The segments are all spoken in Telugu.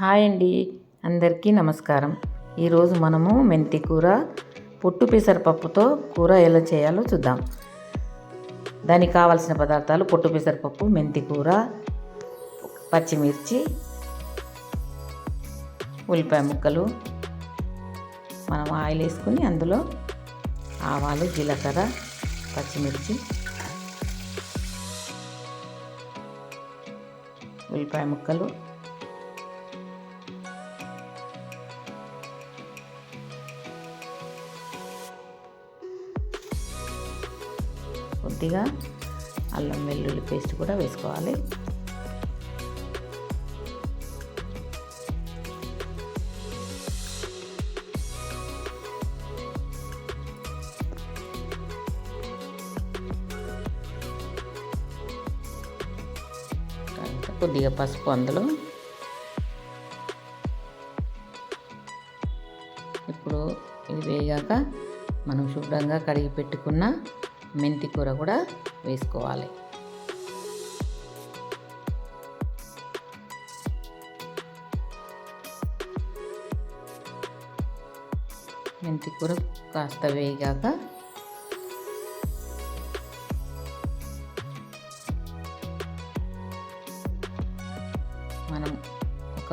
హాయ్ అండి. అందరికీ నమస్కారం. ఈరోజు మనము మెంతి కూర పొట్టు పెసరపప్పుతో కూర ఎలా చేయాలో చూద్దాం. దానికి కావాల్సిన పదార్థాలు పొట్టు పెసరపప్పు మెంతి కూర పచ్చిమిర్చి ఉల్లిపాయ ముక్కలు. మనం ఆయిల్ వేసుకుని అందులో ఆవాలు జీలకర్ర పచ్చిమిర్చి ఉల్లిపాయ ముక్కలు కొద్దిగా అల్లం వెల్లుల్లి పేస్ట్ కూడా వేసుకోవాలి. కొద్దిగా పసుపు అందులో. ఇప్పుడు ఇది వేగాక మనం శుభ్రంగా కడిగి పెట్టుకున్న మెంతి కూర కూడా వేసుకోవాలి. మెంతి కూర కాస్త వేగాక మనం ఒక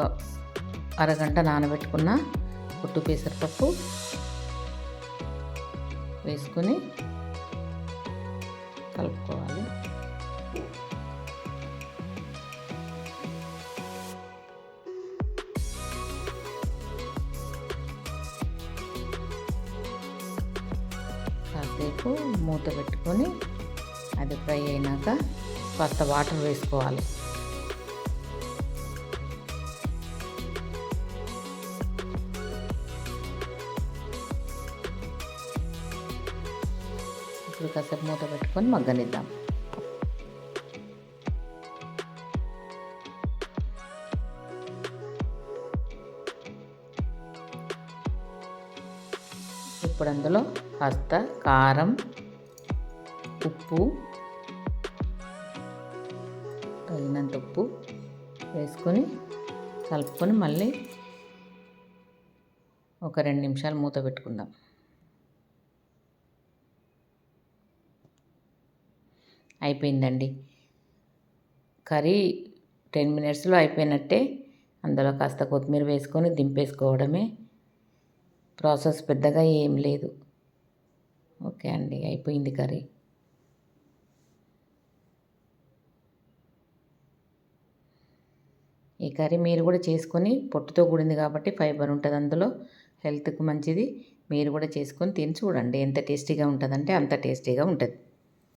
అరగంట నానబెట్టుకున్న పుట్టు పెసరపప్పు వేసుకొని కలుపుకోవాలి. కాసేపు మూత పెట్టుకొని అది ఫ్రై అయినాక కాస్త వాటర్ వేసుకోవాలి. ఇప్పుడు కాసేపు మూత పెట్టుకొని మగ్గనిద్దాం. ఇప్పుడు అందులో కాస్త కారం ఉప్పు తగినంత ఉప్పు వేసుకొని కలుపుకొని మళ్ళీ ఒక రెండు నిమిషాలు మూత పెట్టుకుందాం. అయిపోయిందండి. కర్రీ టెన్ మినిట్స్లో అయిపోయినట్టే అందులో కాస్త కొత్తిమీర వేసుకొని దింపేసుకోవడమే. ప్రాసెస్ పెద్దగా ఏం లేదు. ఓకే అండి అయిపోయింది కర్రీ. ఈ కర్రీ మీరు కూడా చేసుకొని పొట్టుతో కూడింది కాబట్టి ఫైబర్ ఉంటుంది అందులో. హెల్త్కి మంచిది. మీరు కూడా చేసుకొని తిని చూడండి ఎంత టేస్టీగా ఉంటుందంటే అంత టేస్టీగా ఉంటుంది.